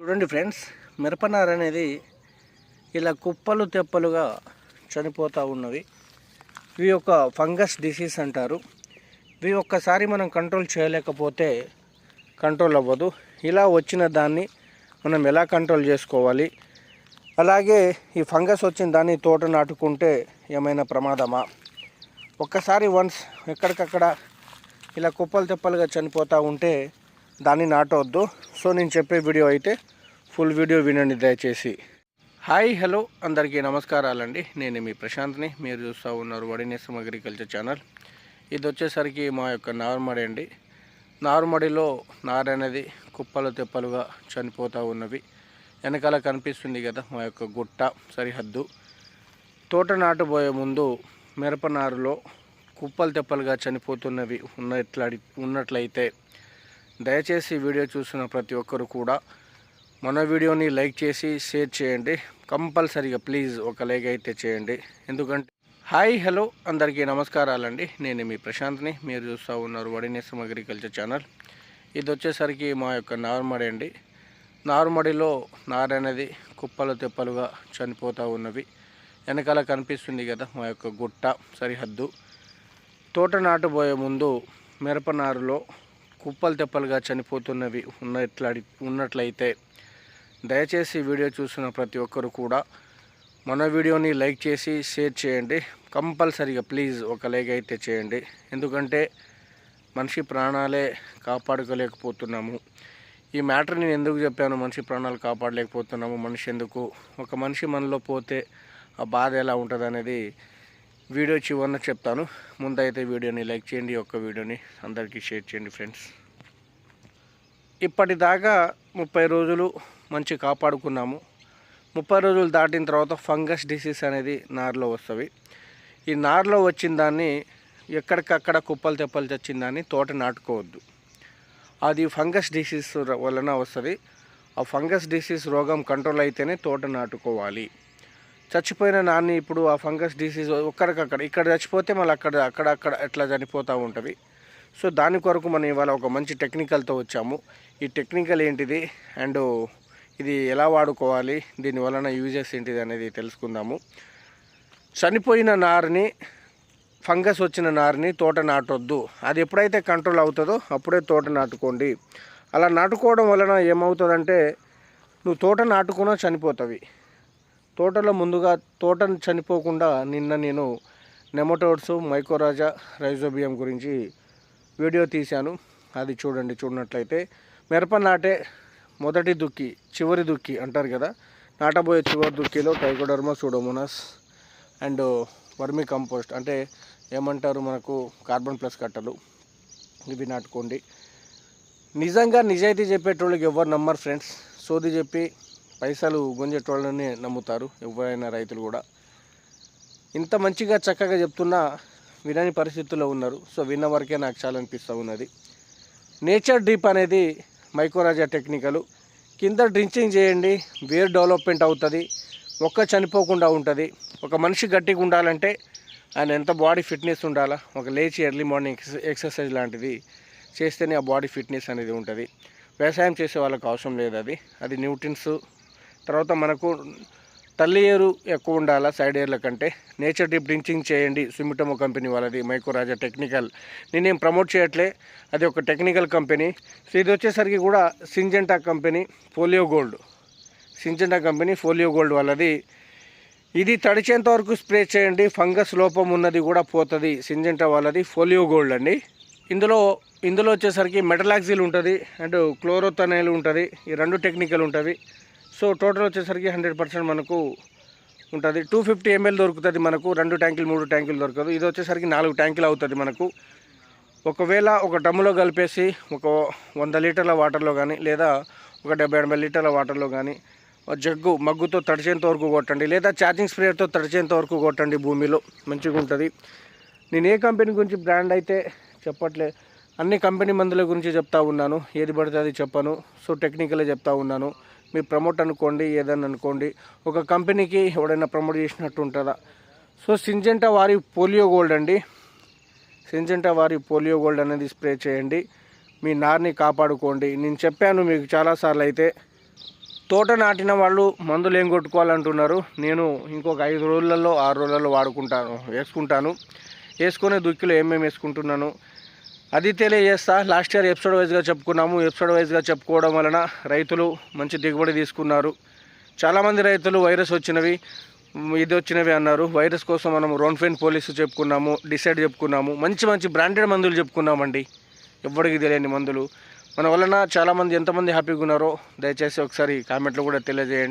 చూడండి ఫ్రెండ్స్ మిరపనార అనేది ఇలా కుప్పలు తెప్పలుగా చనిపోతూ ఉన్నవి. ఇవి ఒక ఫంగస్ డిసీజ్ అంటారు. ఇవి ఒక్కసారి మనం కంట్రోల్ చేయలేకపోతే కంట్రోల్ అవ్వదు. ఇలా వచ్చిన దాన్ని మనం ఎలా కంట్రోల్ చేసుకోవాలి? అలాగే ఈ ఫంగస్ వచ్చిన దాన్ని తోట నాటుకుంటే ఏమైనా ప్రమాదమా? ఒక్కసారి వన్స్ ఎక్కడికక్కడ ఇలా కుప్పలు తెప్పలుగా చనిపోతూ ఉంటే దాన్ని నాటవద్దు. సో నేను చెప్పే వీడియో అయితే ఫుల్ వీడియో వినండి దయచేసి. హాయ్ హలో అందరికీ నమస్కారాలండి. నేను మీ ప్రశాంత్ని. మీరు చూస్తూ ఉన్నారు వడినేసం అగ్రికల్చర్ ఛానల్. ఇది వచ్చేసరికి మా యొక్క నారుమడి అండి. నారుమడిలో నారనేది కుప్పలు తెప్పలుగా చనిపోతూ ఉన్నవి. వెనకాల కనిపిస్తుంది కదా మా యొక్క గుట్ట సరిహద్దు. తోట నాటబోయే ముందు మిరప నారులో కుప్పలు తెప్పలుగా చనిపోతున్నవి ఉన్నట్ల ఉన్నట్లయితే దయచేసి వీడియో చూసిన ప్రతి ఒక్కరు కూడా మన వీడియోని లైక్ చేసి షేర్ చేయండి. కంపల్సరీగా ప్లీజ్ ఒక లైక్ అయితే చేయండి. ఎందుకంటే హాయ్ హలో అందరికీ నమస్కారాలండి. నేను మీ ప్రశాంత్ని. మీరు చూస్తూ ఉన్నారు వడినేసం అగ్రికల్చర్ ఛానల్. ఇది వచ్చేసరికి మా యొక్క నారుమడి అండి. నారుమడిలో నారనేది కుప్పలు తెప్పలుగా చనిపోతూ ఉన్నవి. వెనకాల కనిపిస్తుంది కదా మా యొక్క గుట్ట సరిహద్దు. తోట నాటుబోయే ముందు మిరప నారులో కుప్పలు తెప్పలుగా చనిపోతున్నవి ఉన్నట్ల ఉన్నట్లయితే దయచేసి వీడియో చూసిన ప్రతి ఒక్కరు కూడా మన వీడియోని లైక్ చేసి షేర్ చేయండి. కంపల్సరిగా ప్లీజ్ ఒక లైక్ అయితే చేయండి. ఎందుకంటే మనిషి ప్రాణాలే కాపాడుకోలేకపోతున్నాము. ఈ మ్యాటర్ నేను ఎందుకు చెప్పాను? మనిషి ప్రాణాలు కాపాడలేకపోతున్నాము. మనిషి ఎందుకు? ఒక మనిషి మనలో పోతే ఆ బాధ ఎలా ఉంటుంది అనేది వీడియో చివరిన చెప్తాను. ముందైతే వీడియోని లైక్ చేయండి ఒక్క వీడియోని అందరికీ షేర్ చేయండి ఫ్రెండ్స్. ఇప్పటిదాకా ముప్పై రోజులు మంచి కాపాడుకున్నాము. ముప్పై రోజులు దాటిన తర్వాత ఫంగస్ డిసీజ్ అనేది నార్లో వస్తుంది. ఈ నార్లో వచ్చిన దాన్ని ఎక్కడికక్కడ కుప్పలు తెప్పలు తెచ్చిన దాన్ని తోట నాటుకోవద్దు. అది ఫంగస్ డిసీజ్ వలన వస్తుంది. ఆ ఫంగస్ డిసీజ్ రోగం కంట్రోల్ అయితేనే తోట నాటుకోవాలి. చచ్చిపోయిన నాన్ని ఇప్పుడు ఆ ఫంగస్ డిసీజ్ ఒక్కడికక్కడ ఇక్కడ చచ్చిపోతే మళ్ళీ అక్కడ అక్కడ అక్కడ ఎట్లా చనిపోతూ ఉంటుంది. సో దాని కొరకు మనం ఇవాళ ఒక మంచి టెక్నికల్తో వచ్చాము. ఈ టెక్నికల్ ఏంటిది అండ్ ఇది ఎలా వాడుకోవాలి దీని వలన యూజెస్ ఏంటిది అనేది తెలుసుకుందాము. చనిపోయిన నారుని ఫంగస్ వచ్చిన నారుని తోట నాటొద్దు. అది ఎప్పుడైతే కంట్రోల్ అవుతుందో అప్పుడే తోట నాటుకోండి. అలా నాటుకోవడం వలన ఏమవుతుందంటే నువ్వు తోట నాటుకున్నా చనిపోతావి. తోటలో ముందుగా తోటను చనిపోకుండా నిన్న నేను నెమటోడ్స్ మైకోరాజా రైజోబియం గురించి వీడియో తీశాను. అది చూడండి చూడనట్లయితే మిరప నాటే మొదటి దుక్కి చివరి దుక్కి అంటారు కదా. నాటబోయే చివరి దుక్కిలో trichoderma pseudomonas and vermicompost అంటే ఏమంటారు మనకు కార్బన్ ప్లస్ కట్టలు. ఇవి నాటుకోండి. నిజంగా నిజాయితీ చెప్పేటోళ్ళకి ఎవరు నమ్మరు ఫ్రెండ్స్. సోది చెప్పి పైసలు గుంజేటోళ్ళనే నమ్ముతారు ఎవరైనా రైతులు కూడా. ఇంత మంచిగా చక్కగా చెప్తున్నా వినని పరిస్థితుల్లో ఉన్నారు. సో విన్న వరకే నాకు చాలా అనిపిస్తూ ఉన్నది. నేచర్ డీప్ అనేది మైకోరాజా టెక్నికలు. కింద డ్రించింగ్ చేయండి వేర్ డెవలప్మెంట్ అవుతుంది మొక్క చనిపోకుండా ఉంటుంది. ఒక మనిషి గట్టిగా ఉండాలంటే ఆయన ఎంత బాడీ ఫిట్నెస్ ఉండాలా? ఒక లేచి ఎర్లీ మార్నింగ్ ఎక్సర్సైజ్ లాంటిది చేస్తేనే ఆ బాడీ ఫిట్నెస్ అనేది ఉంటుంది. వ్యవసాయం చేసే వాళ్ళకి అవసరం లేదు అది. అది న్యూట్రిన్స్ తర్వాత మనకు తల్లి ఏరు ఎక్కువ ఉండాలా సైడ్ ఏర్ల కంటే? నేచర్ డీప్ డ్రించింగ్ చేయండి. సుమిటమో కంపెనీ వాళ్ళది మైకోరాజా టెక్నికల్. నేనేం ప్రమోట్ చేయట్లే. అది ఒక టెక్నికల్ కంపెనీ. సో ఇది వచ్చేసరికి కూడా Syngenta company Folio Gold. Syngenta company Folio Gold వాళ్ళది. ఇది తడిచేంత వరకు స్ప్రే చేయండి. ఫంగస్ లోపం ఉన్నది కూడా పోతుంది సింజెంటా వాళ్ళది ఫోలియో గోల్డ్ అండి. ఇందులో ఇందులో వచ్చేసరికి మెటలాక్సిల్ ఉంటుంది అండ్ క్లోరోతనైల్ ఉంటుంది. ఈ రెండు టెక్నికల్ ఉంటుంది. సో టోటల్ వచ్చేసరికి హండ్రెడ్ పర్సెంట్ మనకు ఉంటుంది. టూ ఫిఫ్టీ ఎంఎల్ దొరుకుతుంది మనకు రెండు ట్యాంకులు మూడు ట్యాంకులు దొరకదు. ఇది వచ్చేసరికి నాలుగు ట్యాంకులు అవుతుంది మనకు. ఒకవేళ ఒక డ్రమ్ములో కలిపేసి ఒక వంద లీటర్ల వాటర్లో కానీ లేదా ఒక డెబ్బై ఎనభై లీటర్ల వాటర్లో కానీ జగ్గు మగ్గుతో తడిచేంత వరకు కొట్టండి లేదా ఛార్జింగ్ స్ప్రేయర్తో తడిచేంత వరకు కొట్టండి భూమిలో. మంచిగా ఉంటుంది. నేను ఏ కంపెనీ గురించి బ్రాండ్ అయితే చెప్పట్లే అన్ని కంపెనీ మందుల గురించి చెప్తా ఉన్నాను. ఏది పడితే అది చెప్పను. సో టెక్నికలే చెప్తా ఉన్నాను. మీ ప్రమోట్ అనుకోండి ఏదైనా అనుకోండి ఒక కంపెనీకి ఎవడైనా ప్రమోట్ చేసినట్టు ఉంటుందా? సో సింజెంటా వారి పోలియో గోల్డ్ అండి. సింజెంటా వారి పోలియో గోల్డ్ అనేది స్ప్రే చేయండి. మీ నార్ని కాపాడుకోండి. నేను చెప్పాను మీకు చాలాసార్లు అయితే తోట నాటిన వాళ్ళు మందులు ఏం కొట్టుకోవాలంటున్నారు? నేను ఇంకొక ఐదు రోజులలో ఆరు రోజులలో వాడుకుంటాను వేసుకుంటాను. వేసుకునే దుక్కిలో ఏమేమి వేసుకుంటున్నాను? అది తెలియజేస్తా. లాస్ట్ ఇయర్ ఎపిసోడ్ వైజ్గా చెప్పుకున్నాము. ఎపిసోడ్ వైజ్గా చెప్పుకోవడం వలన రైతులు మంచి దిగుబడి తీసుకున్నారు. చాలామంది రైతులు వైరస్ వచ్చినవి ఇది వచ్చినవి అన్నారు. వైరస్ కోసం మనం రోన్ఫెన్ పోలీసు చెప్పుకున్నాము డిసైడ్ చెప్పుకున్నాము. మంచి మంచి బ్రాండెడ్ మందులు చెప్పుకున్నామండి. ఎవరికి తెలియని మందులు. మన వలన చాలామంది ఎంతమంది హ్యాపీగా ఉన్నారో దయచేసి ఒకసారి కామెంట్లో కూడా తెలియజేయండి.